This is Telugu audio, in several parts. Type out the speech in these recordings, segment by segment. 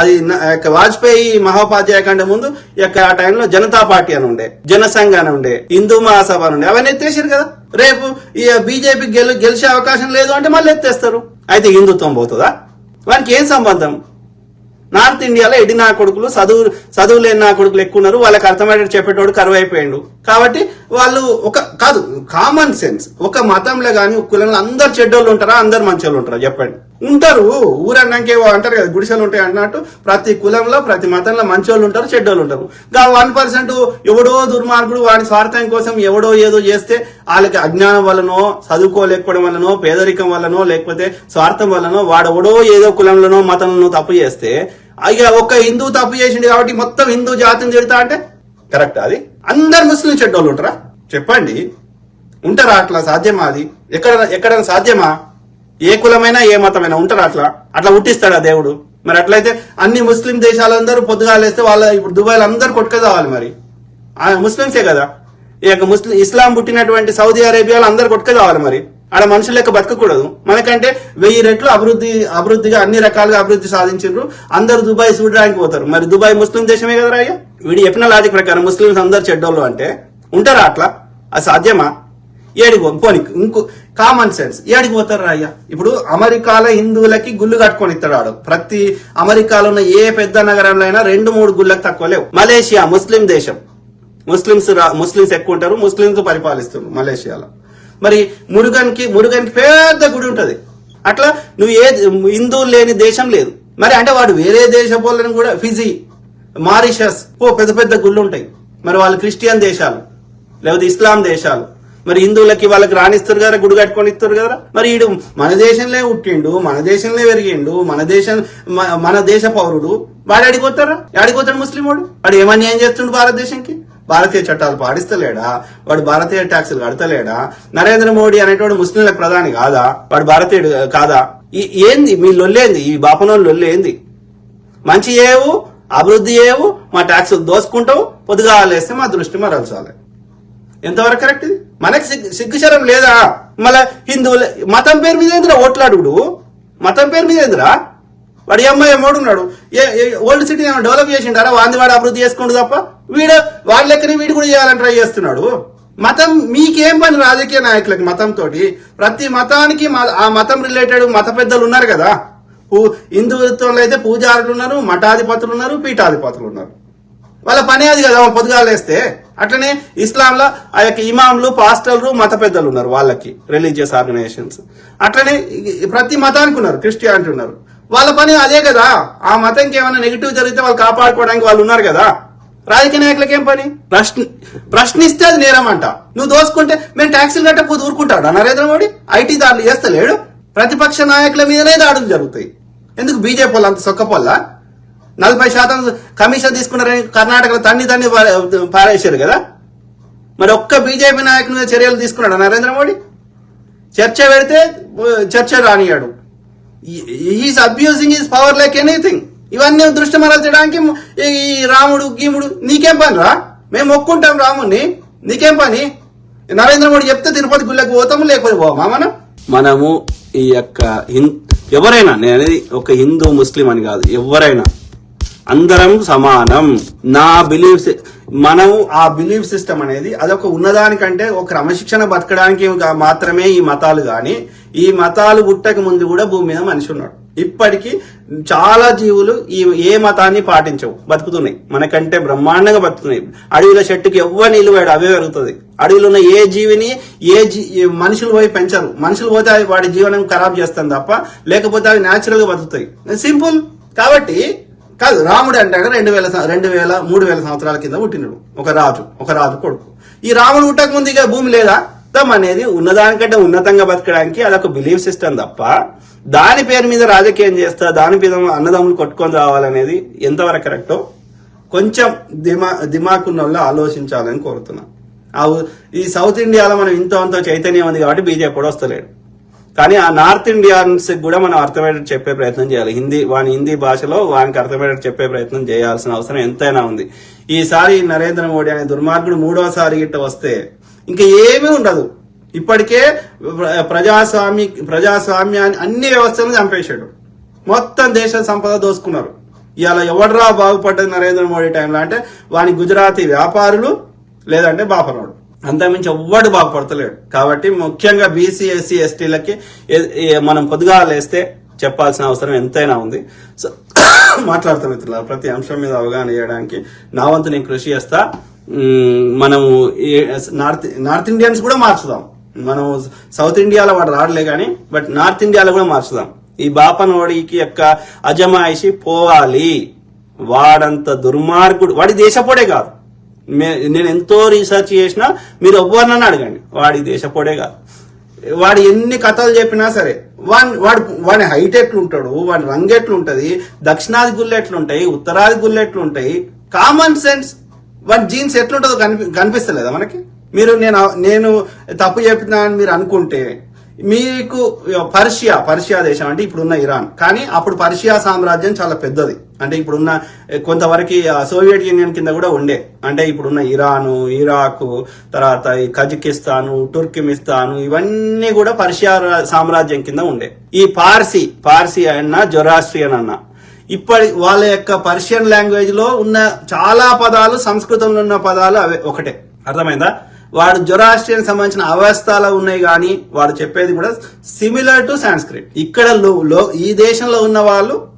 అది వాజ్పేయి మహోపాధ్యాయ కంటే ముందు యొక్క ఆ టైంలో జనతా పార్టీ అని ఉండే జనసంఘ అని ఉండే హిందూ మహాసభ అని ఉండే. అవన్నీ ఎత్తేసారు కదా. రేపు ఈ బీజేపీ గెలు గెలిచే అవకాశం లేదు అంటే మళ్ళీ ఎత్తేస్తారు. అయితే హిందుత్వం పోతుందా? వానికి ఏం సంబంధం? నార్త్ ఇండియాలో ఎడి నా కొడుకులు చదువు చదువు లేని నా కొడుకులు ఎక్కువ ఉన్నారు. వాళ్ళకి అర్థమయ్యేటట్టు చెప్పేటోడు కరువు అయిపోయాడు కాబట్టి వాళ్ళు ఒక కాదు కామన్ సెన్స్ ఒక మతంలో కానీ కులంలో అందరు చెడ్డోళ్ళు ఉంటారా అందరు మంచోళ్ళు ఉంటారా? చెప్పండి. ఉంటారు. ఊరన్నాకే అంటారు కదా గుడిసెలు ఉంటాయి అన్నట్టు. ప్రతి కులంలో ప్రతి మతంలో మంచోళ్ళు ఉంటారు చెడ్డోళ్ళు ఉంటారు. గా వన్ పర్సెంట్ ఎవడో దుర్మార్గుడు వాడి స్వార్థం కోసం ఎవడో ఏదో చేస్తే వాళ్ళకి అజ్ఞానం వల్లనో చదువుకోలేకపోవడం వల్లనో పేదరికం వల్లనో లేకపోతే స్వార్థం వల్లనో వాడెవడో ఏదో కులంలోనో మతంలోనో తప్పు చేస్తే ఇక ఒక హిందూ తప్పు చేసిండు కాబట్టి మొత్తం హిందూ జాతిని తిడతా అంటే కరెక్ట్ అది? అందరు ముస్లిం చెడ్డోళ్ళు ఉంటారా? చెప్పండి. ఉంటారా అట్లా? సాధ్యమా అది? ఎక్కడ ఎక్కడైనా సాధ్యమా? ఏ కులమైనా ఏ మతమైనా ఉంటారా అట్లా? అట్లా ఉట్టిస్తాడా దేవుడు? మరి అట్లయితే అన్ని ముస్లిం దేశాలందరూ పొద్దుగాలేస్తే వాళ్ళ ఇప్పుడు దుబాయ్లో అందరు కొట్టుకు కావాలి మరి. ఆ ముస్లింసే కదా. ఈ యొక్క ముస్లిం ఇస్లాం పుట్టినటువంటి సౌదీ అరేబియాలో అందరు కొట్టుకు కావాలి మరి. ఆడ మనుషుల యొక్క బతకకూడదు. మనకంటే వెయ్యి రెట్లు అభివృద్ధి అభివృద్ధిగా అన్ని రకాలుగా అభివృద్ధి సాధించారు అందరు దుబాయ్ చూడడానికి పోతారు. మరి దుబాయ్ ముస్లిం దేశమే కదా అయ్యా? వీడు చెప్పిన లాజిక్ ప్రకారం ముస్లింస్ అందరు చెడ్డోళ్ళు అంటే ఉంటారా అట్లా? అది సాధ్యమా? ఏడికి పోని ఇంకో కామన్ సెన్స్ ఏడికి పోతారు అయ్యా? ఇప్పుడు అమెరికాలో హిందువులకి గుళ్ళు కట్టుకొని ఇస్తాడు వాడు. ప్రతి అమెరికాలో ఉన్న ఏ పెద్ద నగరంలో అయినా రెండు మూడు గుళ్ళకి తక్కువ లేవు. మలేషియా ముస్లిం దేశం. ముస్లింస్ రా- ముస్లింస్ ఎక్కువ ఉంటారు ముస్లింస్ పరిపాలిస్తారు మలేషియాలో. మరి మురుగన్కి మురుగన్కి పెద్ద గుడి ఉంటుంది. అట్లా నువ్వు ఏ హిందువులు లేని దేశం లేదు. మరి అంటే వాడు వేరే దేశపోళ్ళని కూడా ఫిజీ మారిషస్ ఓ పెద్ద పెద్ద గుళ్ళు ఉంటాయి మరి వాళ్ళు క్రిస్టియన్ దేశాలు లేకపోతే ఇస్లాం దేశాలు. మరి హిందువులకి వాళ్ళకి రాణిస్తారు కదా గుడి కట్టుకొని ఇస్తారు కదా మరి ఈడు మన దేశంలో పుట్టిండు మన దేశంలో పెరిగిండు మన దేశం మన దేశ పౌరుడు. వాడు అడిగిపోతారా అడిగిపోతాడు ముస్లిం వాడు? వాడు ఏమని ఏం చేస్తుండు భారతదేశంకి? భారతీయ చట్టాలు పాటిస్తలేడా? వాడు భారతీయ ట్యాక్సులు కడతలేడా? నరేంద్ర మోడీ అనేటువంటి ముస్లింలకు ప్రధాని కాదా? వాడు భారతీయుడు కాదా? ఏంది? మీ లొల్లేంది? ఈ బాపనోళ్ళు లొల్లేంది? మంచి ఏవు అభివృద్ధి చేయవు మా ట్యాక్సులు దోసుకుంటావు పొద్దుగా లేస్తే మా దృష్టి మరల్చాలి. ఎంతవరకు కరెక్ట్ ఇది? మనకి సిగ్గు సిగ్గుశరం లేదా? మళ్ళా హిందువుల మతం పేరు మీద ఏందిరా ఓట్లాడుడు మతం పేరు మీద ఏందిరా? వాడు అమ్మాయి ఉన్నాడు ఏ- ఏ- ఓల్డ్ సిటీ ఏమైనా డెవలప్ చేసిండారా? వాంది వాడు అభివృద్ధి చేసుకుంటు తప్ప. వీడు వాళ్ళ లెక్కని వీడు కూడా చేయాలని ట్రై చేస్తున్నాడు. మతం మీకేం పని రాజకీయ నాయకులకి మతం తోటి ప్రతి మతానికి ఆ మతం రిలేటెడ్ మత పెద్దలు ఉన్నారు కదా. హిందుత్వంలో అయితే పూజారులు ఉన్నారు మఠాధిపతులు ఉన్నారు పీఠాధిపతులు ఉన్నారు. వాళ్ళ పని అది కదా పొద్దుగాలేస్తే అట్లనే ఇస్లాంలో ఆ యొక్క ఇమాంలు పాస్టర్లు మత పెద్దలు ఉన్నారు వాళ్ళకి రిలీజియస్ ఆర్గనైజేషన్స్. అట్లనే ప్రతి మతానికి ఉన్నారు క్రిస్టియానిటీ ఉన్నారు. వాళ్ళ పని అదే కదా. ఆ మతంకి ఏమైనా నెగిటివ్ జరిగితే వాళ్ళు కాపాడుకోవడానికి వాళ్ళు ఉన్నారు కదా. రాజకీయ నాయకులకి ఏం పని? ప్రశ్న ప్రశ్నిస్తే అది నేరం అంట. నువ్వు దోసుకుంటే మేము ట్యాక్సీలు కట్టకపోతే ఊరుకుంటాడా నరేంద్ర మోడీ? ఐటీ దాడులు చేస్తలేడు? ప్రతిపక్ష నాయకుల మీదనే దాడులు జరుగుతాయి. ఎందుకు బీజేపీ వాళ్ళు అంత సొక్కపోల్లా? నలభై శాతం కమిషన్ తీసుకున్నారని కర్ణాటకలో తన్ని తన్ని పారేశారు కదా? మరి ఒక్క బీజేపీ నాయకుని మీద చర్యలు తీసుకున్నాడు నరేంద్ర మోడీ? చర్చ పెడితే చర్చ రానియాడు. Is abusing is power like anything. ఇవన్నీ దృష్టి మరల్చడానికి ఈ రాముడు గీముడు నీకేం పని రా? మేము ఒక్కుంటాం రాముడిని నీకేం పని? నరేంద్ర మోడీ చెప్తే తిరుపతి గుళ్ళకి పోతాము లేకపోతే పోమా మనం మనము ఈ యొక్క ఎవరైనా నేను అనేది ఒక హిందూ ముస్లిం అని కాదు ఎవరైనా అందరం సమానం. నా బిలీఫ్ మనం ఆ బిలీఫ్ సిస్టమ్ అనేది అదొక ఉన్నదానికంటే ఒక క్రమశిక్షణ బతకడానికి మాత్రమే ఈ మతాలు కానీ ఈ మతాలు పుట్టక ముందు కూడా భూమి మీద మనిషి ఉన్నాడు. ఇప్పటికీ చాలా జీవులు ఈ ఏ మతాన్ని పాటించవు. బతుకుతున్నాయి. మనకంటే బ్రహ్మాండంగా బతుకుతున్నాయి. అడవిలో చెట్టుకి ఎవ్వరు నీళ్ళు అవే పెరుగుతుంది. అడవిలో ఉన్న ఏ జీవిని ఏ జీ మనుషులు పోయి పెంచరు. మనుషులు పోతే అవి వాడి జీవనం ఖరాబ్ చేస్తాం తప్ప లేకపోతే అవి న్యాచురల్గా బతుకుతాయి. సింపుల్. కాబట్టి కాదు రాముడు అంటాడు రెండు వేల రెండు వేల మూడు వేల సంవత్సరాల కింద పుట్టినడు. ఒక రాజు ఒక రాజు కొడుకు. ఈ రాముడు పుట్టక ముందు ఇక భూమి లేదా? మొత్తం అనేది ఉన్నదానికంటే ఉన్నతంగా బతకడానికి అదొక బిలీఫ్ సిస్టమ్ తప్ప దాని పేరు మీద రాజకీయం చేస్తా దాని మీద అన్నదమ్ములు కొట్టుకొని రావాలనేది ఎంతవరకు కరెక్టో కొంచెం దిమా దిమాకున్న వాళ్ళు ఆలోచించాలని కోరుతున్నా. ఆ ఈ సౌత్ ఇండియాలో మనం ఇంతో అంత చైతన్యం ఉంది కాబట్టి బీజేపీ కూడా వస్తలేడు. కానీ ఆ నార్త్ ఇండియన్స్ కూడా మనం అర్థమయ్యేటట్టు చెప్పే ప్రయత్నం చేయాలి. హిందీ వాని హిందీ భాషలో వానికి అర్థమయ్యేటట్టు చెప్పే ప్రయత్నం చేయాల్సిన అవసరం ఎంతైనా ఉంది. ఈసారి నరేంద్ర మోడీ అనే దుర్మార్గుడు మూడోసారి గిట్ట వస్తే ఇంకా ఏమీ ఉండదు. ఇప్పటికే ప్రజాస్వామి ప్రజాస్వామ్యాన్ని అన్ని వ్యవస్థలను చంపేశాడు. మొత్తం దేశ సంపద దోసుకున్నారు. ఇవాళ ఎవడరా బాగుపడ్డది నరేంద్ర మోడీ టైంలో అంటే వాని గుజరాతీ వ్యాపారులు లేదంటే బాపనోడు. అంతకుమించి ఎవ్వడు బాగుపడతలేడు. కాబట్టి ముఖ్యంగా బీసీ ఎస్సీ ఎస్టీలకి మనం పొద్దుగా లేస్తే చెప్పాల్సిన అవసరం ఎంతైనా ఉంది. సో మాట్లాడతాం మిత్రులారా ప్రతి అంశం మీద అవగాహన చేయడానికి నా వంతు నేను కృషి చేస్తా. మనము నార్త్ నార్త్ ఇండియన్స్ కూడా మార్చుదాం. మనం సౌత్ ఇండియాలో వాడు రాడలే కానీ బట్ నార్త్ ఇండియాలో కూడా మార్చుదాం. ఈ బాపనోడికి యొక్క అజమాయిషి పోవాలి. వాడంత దుర్మార్గుడు వాడి దేశపోడే కాదు. నేను ఎంతో రీసెర్చ్ చేసినా మీరు ఎవ్వరినన్నా అడగండి. వాడి దేశపోడే కాదు. వాడు ఎన్ని కథలు చెప్పినా సరే వాడి వాడు వాడి హైట్ ఎట్లుంటాడు వాడి రంగు ఎట్లుంటది దక్షిణాది గుళ్ళు ఎట్లుంటాయి ఉత్తరాది గుళ్ళు ఎట్లుంటాయి కామన్ సెన్స్ వాడి జీన్స్ ఎట్లుంటుందో కనిపి కనిపిస్తలేదా మనకి? మీరు నేను నేను తప్పు చెప్పినా అని మీరు అనుకుంటే మీకు పర్షియా పర్షియా దేశం అంటే ఇప్పుడున్న ఇరాన్. కానీ అప్పుడు పర్షియా సామ్రాజ్యం చాలా పెద్దది. అంటే ఇప్పుడున్న కొంతవరకు సోవియట్ యూనియన్ కింద కూడా ఉండే. అంటే ఇప్పుడున్న ఇరాను ఇరాకు తర్వాత ఈ కజకిస్తాను టుర్కిమిస్తాను ఇవన్నీ కూడా పర్షియా సామ్రాజ్యం కింద ఉండే. ఈ పార్సీ పార్సీ అన్న జొరాస్ట్రియన్ అన్న. ఇప్పటి వాళ్ళ యొక్క పర్షియన్ లాంగ్వేజ్లో ఉన్న చాలా పదాలు సంస్కృతంలో ఉన్న పదాలు అవే ఒకటే. అర్థమైందా? వాడు జొరాస్ట్రియన్ సంబంధించిన అవస్థలు ఉన్నాయి కానీ వాడు చెప్పేది కూడా సిమిలర్ టు సాంస్క్రిట్ ఇక్కడ లో- ఈ దేశంలో ఉన్న వాళ్ళు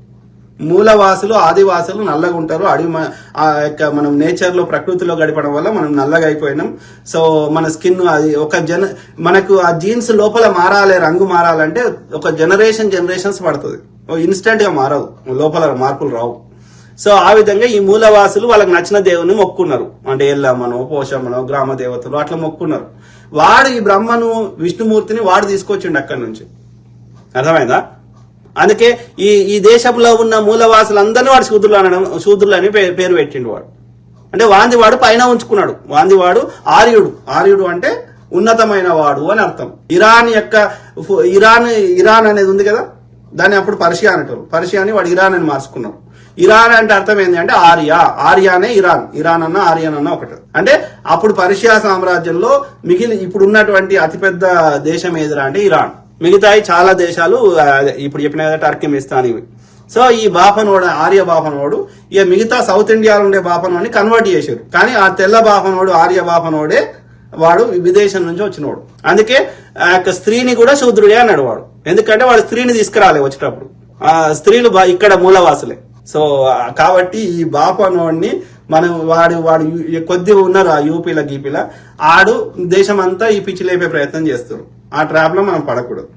మూలవాసులు ఆదివాసులు నల్లగా ఉంటారు. అడవి ఆ యొక్క మనం నేచర్లో ప్రకృతిలో గడపడం వల్ల మనం నల్లగా అయిపోయినాం. సో మన స్కిన్ అది ఒక జన మనకు ఆ జీన్స్ లోపల మారాలి రంగు మారాలంటే ఒక జనరేషన్ జనరేషన్స్ పడుతుంది. ఇన్స్టెంట్గా మారవు. లోపల మార్పులు రావు. సో ఆ విధంగా ఈ మూలవాసులు వాళ్ళకి నచ్చిన దేవుని మొక్కున్నారు. అంటే ఎల్లమ్మనో పోషమ్మనో గ్రామ దేవతలు అట్లా మొక్కున్నారు. వాడు ఈ బ్రహ్మను విష్ణుమూర్తిని వాడు తీసుకొచ్చిండు అక్కడి నుంచి. అర్థమైందా? అందుకే ఈ ఈ దేశంలో ఉన్న మూలవాసులందరినీ వాడు శూద్రులు అనడం శూద్రులు అని పే- పేరు పెట్టిండు వాడు. అంటే వాందివాడు పైన ఉంచుకున్నాడు. వాందివాడు ఆర్యుడు. ఆర్యుడు అంటే ఉన్నతమైన వాడు అని అర్థం. ఇరాన్ యొక్క ఇరాన్ ఇరాన్ అనేది ఉంది కదా? దాన్ని అప్పుడు పర్షియా అంటారు. పర్షియాని వాడు ఇరాన్ అని మార్చుకున్నాడు ఇరాన్ అంటే అర్థం ఏంటి అంటే ఆర్యా. ఆర్యానే ఇరాన్. ఇరాన్ అన్న ఆర్యన్ అన్న ఒకటి. అంటే అప్పుడు పర్షియా సామ్రాజ్యంలో మిగిలి ఇప్పుడు ఉన్నటువంటి అతిపెద్ద దేశం ఏదిరా అంటే ఇరాన్. మిగతాయి చాలా దేశాలు ఇప్పుడు చెప్పిన కదా టర్కిమిస్తాన్ ఇవి. సో ఈ బాపనోడు ఆర్య బాపనోడు ఇక మిగతా సౌత్ ఇండియాలో ఉండే బాపనోడిని కన్వర్ట్ చేశారు. కానీ ఆ తెల్ల బాపనోడు ఆర్య బాపనోడే వాడు విదేశం నుంచి వచ్చినవాడు అందుకే ఆ యొక్క స్త్రీని కూడా శూద్రుడే అన్నాడు వాడు. ఎందుకంటే వాడు స్త్రీని తీసుకురాలే వచ్చేటప్పుడు. ఆ స్త్రీలు బా- ఇక్కడ మూలవాసులే. సో కాబట్టి ఈ బాపనోడిని మనం వాడు వాడు కొద్ది ఉన్నారు ఆ యూపీల గీపీల. ఆడు దేశం అంతా ఈ పిచ్చి లేపే ప్రయత్నం చేస్తారు ఆ ట్రాప్లో మనం పడకూడదు.